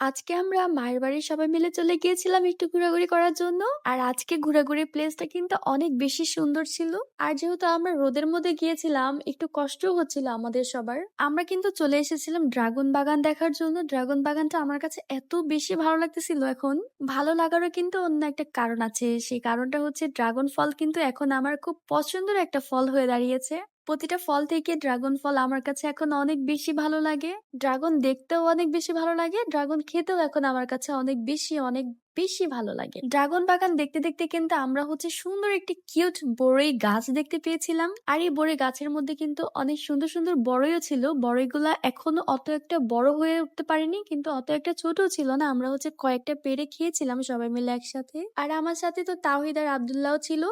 আজকে আমরা মায়ের বাড়ির সবাই মিলে চলে গিয়েছিলাম একটু ঘোরাঘুরি করার জন্য। আর আজকে ঘোরাঘুরি প্লেসটা কিন্তু অনেক বেশি সুন্দর ছিল। আর যেহেতু আমরা রোদের মধ্যে গিয়েছিলাম, একটু কষ্ট হচ্ছিল আমাদের সবার। আমরা কিন্তু চলে এসেছিলাম ড্রাগন বাগান দেখার জন্য। ড্রাগন বাগানটা আমার কাছে এত বেশি ভালো লাগতেছিল এখন। ভালো লাগারও কিন্তু অন্য একটা কারণ আছে। সেই কারণটা হচ্ছে ড্রাগন ফল কিন্তু এখন আমার খুব পছন্দের একটা ফল হয়ে দাঁড়িয়েছে। প্রতিটা ফল থেকে ড্রাগন ফল আমার কাছে এখন অনেক বেশি ভালো লাগে। ড্রাগন দেখতেও অনেক বেশি ভালো লাগে, ড্রাগন খেতেও এখন আমার কাছে অনেক বেশি অনেক বেশি ভালো লাগে। ড্রাগন বাগান দেখতে দেখতে কিন্তু আমরা হচ্ছে সুন্দর একটি কিউট বড়ই গাছ দেখতে পেয়েছিলাম। আর এই বড়ই গাছের মধ্যে কিন্তু অনেক সুন্দর সুন্দর বড়ইও ছিল। বড়ইগুলা এখনও অত একটা বড় হয়ে উঠতে পারেনি, কিন্তু অত একটা ছোট ছিল না। আমরা হচ্ছে কয়েকটা পেরে খেয়েছিলাম সবাই মিলে একসাথে। আর আমার সাথে তো তাওহিদ আর আবদুল্লাহ ছিল।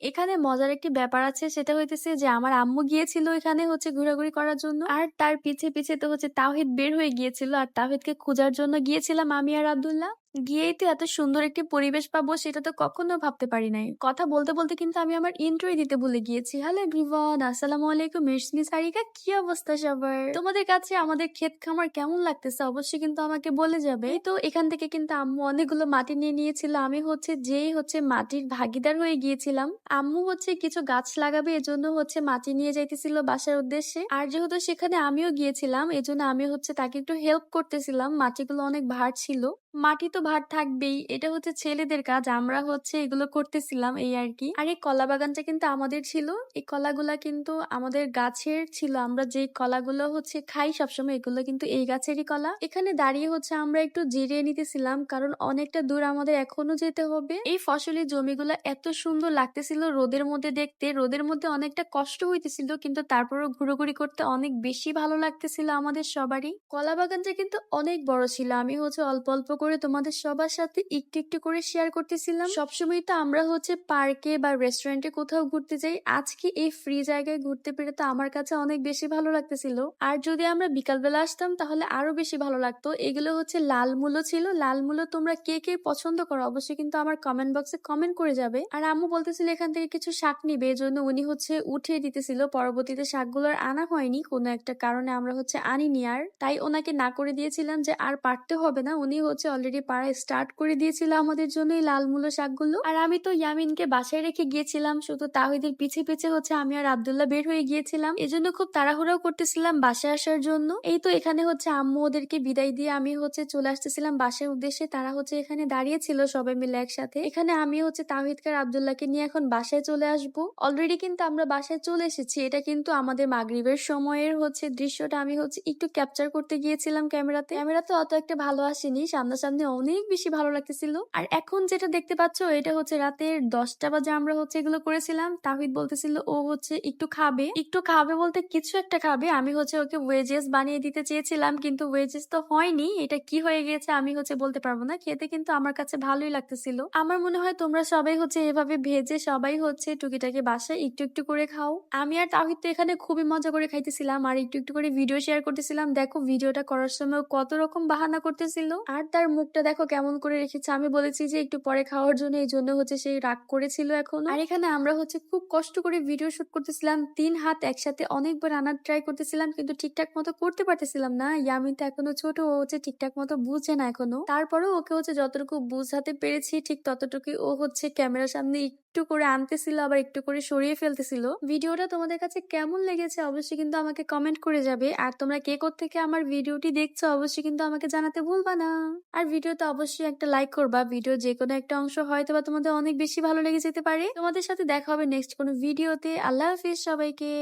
এখানে মজার একটি ব্যাপার আছে, সেটা হইতেছে যে আমার আম্মু গিয়েছিল এখানে হচ্ছে ঘোরাঘুরি করার জন্য। আর তার পিছে পিছে তো হচ্ছে তাওহিদ বের হয়ে গিয়েছিল। আর তাওহিদকে খোঁজার জন্য গিয়েছিলাম আমি আর আব্দুল্লাহ। গিয়েই তো এত সুন্দর একটি পরিবেশ পাবো সেটা তো কখনো ভাবতে পারি নাই। কথা বলতে বলতে কিন্তু আমি আমার ইন্ট্রোই দিতে ভুলে গিয়েছি। হ্যালো এভরিওয়ান আসসালামু আলাইকুম মির্সনি সারিকা, কি অবস্থা সবার? তোমাদের কাছে আমাদের ক্ষেত খামার কেমন লাগতেছে? অবশ্যই কিন্তু আমাকে বলে যাবে। তো এখান থেকে কিন্তু আম্মু অনেকগুলো মাটি নিয়ে নিয়েছিল। আমি হচ্ছে যেই হচ্ছে মাটির ভাগিদার হয়ে গিয়েছিলাম। আম্মু হচ্ছে কিছু গাছ লাগাবে, এজন্য হচ্ছে মাটি নিয়ে যাইতেছিল বাসার উদ্দেশ্যে। আর যেহেতু সেখানে আমিও গিয়েছিলাম, এজন্য আমি হচ্ছে তাকে একটু হেল্প করতেছিলাম। মাটিগুলো অনেক ভার ছিল। মাটি তো ভার থাকবেই। এটা হচ্ছে ছেলেদের কাজ। আমরা হচ্ছে এগুলো করতেছিলাম এই আর কি। আর এই কলা বাগানটা কিন্তু আমাদের ছিল। এই কলাগুলা কিন্তু আমাদের গাছের ছিল। আমরা যে কলাগুলো হচ্ছে খাই সবসময়, এগুলো কিন্তু এই গাছেরই কলা। এখানে দাঁড়িয়ে হচ্ছে আমরা একটু জিরিয়ে নিতেছিলাম। কারণ অনেকটা দূর আমাদের এখনও যেতে হবে। এই ফসলি জমিগুলো এত সুন্দর লাগতেছিল রোদের মধ্যে দেখতে। রোদের মধ্যে অনেকটা কষ্ট হইতেছিল, কিন্তু তারপরও ঘুরোঘুরি করতে অনেক বেশি ভালো লাগতেছিল আমাদের সবারই। কলা বাগানটা কিন্তু অনেক বড় ছিল। আমি হচ্ছে অল্প অল্প করে তোমাদের সবার সাথে একটু একটু করে শেয়ার করতেছিলাম। সবসময় তো আমরা হচ্ছে পার্কে বা রেস্টুরেন্টে কোথাও ঘুরতে যাই। আজকে এই ফ্রি জায়গায় ঘুরতে পেরে তো আমার কাছে অনেক বেশি ভালো লাগতেছিল। আর যদি আমরা বিকালবেলা আসতাম তাহলে আরও বেশি ভালো লাগতো। এগুলো হচ্ছে লাল মূলো ছিল। লাল মূলো তোমরা কে কে পছন্দ করো অবশ্যই কিন্তু আমার কমেন্ট বক্সে কমেন্ট করে যাবে। আর আম্মু বলতেছিল এখান থেকে কিছু শাক নিবে এজন্য উনি হচ্ছে উঠিয়ে দিতেছিল। পরবর্তীতে শাকগুলোর আনা হয়নি, কোনো একটা কারণে আমরা হচ্ছে আনিনি আর। তাই ওনাকে না করে দিয়েছিলাম যে আর পারতে হবে না। উনি হচ্ছে অলরেডি পাড়া স্টার্ট করে দিয়েছিল আমাদের জন্য এই লাল মূলো শাকগুলো। আর আমি তো ইয়ামিনকে বাসায় রেখে গিয়েছিলাম, শুধু তাহিদের পিছে পিছে হচ্ছে আমি আর আবদুল্লাহ বের হয়ে গিয়েছিলাম। এজন্য খুব তাড়াহুড়াও করতেছিলাম বাসায় আসার জন্য। এই তো এখানে হচ্ছে আম্মু ওদেরকে বিদায় দিয়ে আমি হচ্ছে চলে আসতেছিলাম বাসার উদ্দেশ্যে। তারা হচ্ছে এখানে দাঁড়িয়েছিল সবাই মিলে একসাথে। এখানে আমি হচ্ছে তাহিদকার আবদুল্লাহকে নিয়ে এখন বাসায় চলে আসব। অলরেডি কিন্তু আমরা বাসায় চলে এসেছি। এটা কিন্তু আমাদের মাগরিবের সময়ের হচ্ছে দৃশ্যটা। আমি হচ্ছে একটু ক্যাপচার করতে গিয়েছিলাম ক্যামেরাতে। ক্যামেরা তো অত একটা ভালো আসেনি। সামনাসামনি অনেক বেশি ভালো লাগতেছিল। আর এখন যেটা দেখতে পাচ্ছ, এটা হচ্ছে রাতের দশটা বাজে আমরা হচ্ছে এগুলো করেছিলাম। তাহিদ বলতেছিল, ও হচ্ছে একটু খাবে। একটু খাবে বলতে কিছু একটা খাবে। আমি হচ্ছে ওকে ওয়েজেস বানিয়ে দিতে চেয়েছিলাম, কিন্তু ওয়েজেস তো হয়নি। এটা কি হয়ে গেছে আমি হচ্ছে বলতে পারব না। খেতে কিন্তু আমার কাছে ভালোই লাগতেছিল। আমার মনে হয় তোমরা সবাই হচ্ছে এভাবে ভেজে সবাই হচ্ছে টুকিটাকি বাসায় একটু একটু করে খাও। আমি আর তাহিদ তো এখানে খুবই মজা করে খাইতেছিলাম আর একটু একটু করে ভিডিও শেয়ার করতেছিলাম। দেখো ভিডিওটা করার সময় কত রকম বাহানা করতেছিল। আর তার মুখটা দেখো কেমন করে রেখেছে। আমি বলেছি যে একটু পরে খাওয়ার জন্য, এই জন্য হচ্ছে সেই রাগ করেছিল এখন। আর এখানে আমরা হচ্ছে খুব কষ্ট করে ভিডিও শুট করতেছিলাম। তিন হাত একসাথে অনেকবার আনার ট্রাই করতেছিলাম, কিন্তু ঠিকঠাক মতো করতে পারতেছিলাম না। ইয়ামিন তো এখনও ছোট, ও হচ্ছে ঠিকঠাক মতো বুঝে না এখনও। তারপরেও ওকে হচ্ছে যতটুকু বুঝাতে পেরেছি, ঠিক ততটুকুই ও হচ্ছে ক্যামেরার সামনে একটু করে আনতেছিল, আবার একটু করে সরিয়ে ফেলতেছিল। ভিডিওটা তোমাদের কাছে কেমন লেগেছে অবশ্যই কিন্তু আমাকে কমেন্ট করে যাবে। আর তোমরা কে থেকে আমার ভিডিওটি দেখছ, অবশ্যই কিন্তু আমাকে জানাতে ভুলবা না। আর ভিডিওতে অবশ্যই একটা লাইক করবা। ভিডিও যে কোনো একটা অংশ হয়তো বা তোমাদের অনেক বেশি ভালো লেগে যেতে পারে। তোমাদের সাথে দেখা হবে নেক্সট কোনো ভিডিওতে আল্লাহ হাফিজ সবাইকে।